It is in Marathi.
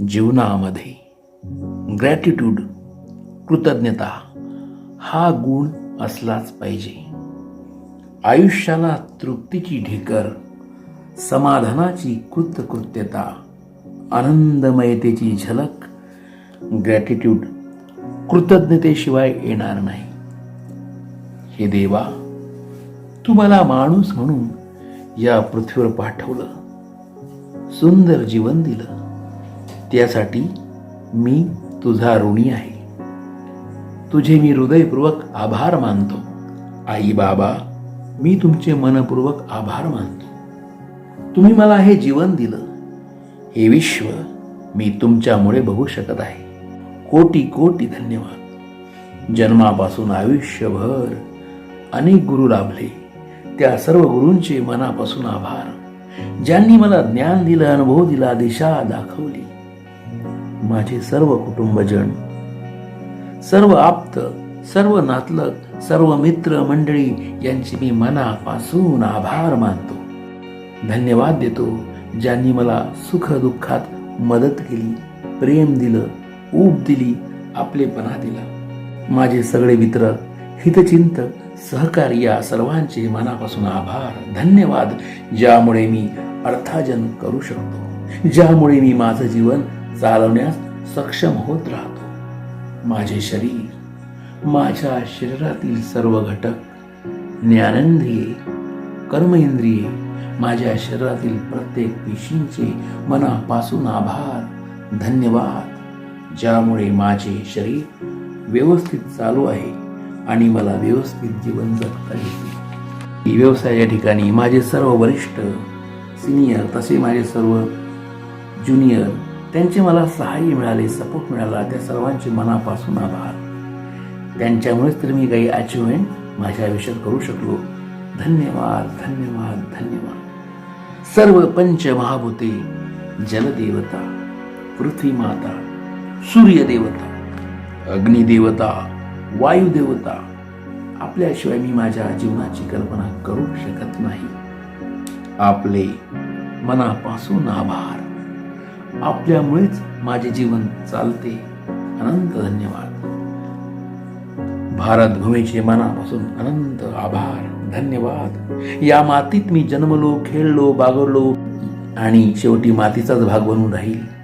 जीवनामध्ये. ग्रॅटिट्यूड कृतज्ञता हा गुण असलाच पाहिजे. आयुष्याला तृप्तीची ढेकर समाधानाची कृतकृत्यता आनंदमयतेची झलक ग्रॅटिट्यूड कृतज्ञतेशिवाय येणार नाही. हे देवा तू मला माणूस म्हणून या पृथ्वीवर पाठवलं. सुंदर जीवन दिलं. त्यासाठी मी तुझा ऋणी आहे. तुझे मी हृदयपूर्वक आभार मानतो. आई बाबा मी तुमचे मनपूर्वक आभार मानतो. तुम्ही मला हे जीवन दिलं. हे विश्व मी तुमच्यामुळे बघू शकत आहे. कोटी कोटी धन्यवाद. जन्मापासून आयुष्यभर अनेक गुरु लाभले. त्या सर्व गुरूंचे मनापासून आभार. ज्यांनी मला ज्ञान दिलं अनुभव दिला दिशा दाखवली. माझे सर्व कुटुंबजन सर्व आप्त सर्व नातलग सर्व मित्र मंडळी यांचे मी मनापासून आभार मानतो. धन्यवाद देतो ज्यांनी मला सुख दुःखात मदत केली प्रेम दिलं ऊब दिली आपलेपणा दिला. माझे सगळे मित्र हितचिंतक सहकारी या सर्वांचे मनापासून आभार धन्यवाद ज्यामुळे मी अर्थार्जन करू शकतो ज्यामुळे मी माझं जीवन चालवण्यास सक्षम होत राहतो. माझे शरीर माझ्या शरीरातील सर्व घटक ज्ञानेंद्रिये कर्मेंद्रिये माझ्या शरीरातील प्रत्येक पेशींचे मनापासून आभार धन्यवाद ज्यामुळे माझे शरीर व्यवस्थित चालू आहे आणि मला व्यवस्थित जीवन जगता येते. व्यवसायाच्या ठिकाणी माझे सर्व वरिष्ठ सिनियर तसे माझे सर्व ज्युनियर त्यांचे मला सहाय्य मिळाले सपोर्ट मिळाला त्या सर्वांचे मनापासून आभार. त्यांच्यामुळेच तर मी काही अचिव्हमेंट माझ्या आयुष्यात करू शकलो. धन्यवाद धन्यवाद धन्यवाद. सर्व पंचमहाभूते जलदेवता पृथ्वी माता सूर्यदेवता अग्निदेवता वायुदेवता आपल्याशिवाय मी माझ्या जीवनाची कल्पना करू शकत नाही. आपले मनापासून आभार. आपल्यामुळेच माझे जीवन चालते. अनंत धन्यवाद. भारत भूमीचे मनापासून अनंत आभार. धन्यवाद. या मातीत मी जन्मलो खेळलो बागरलो आणि शेवटी मातीचाच भाग बनून राहील.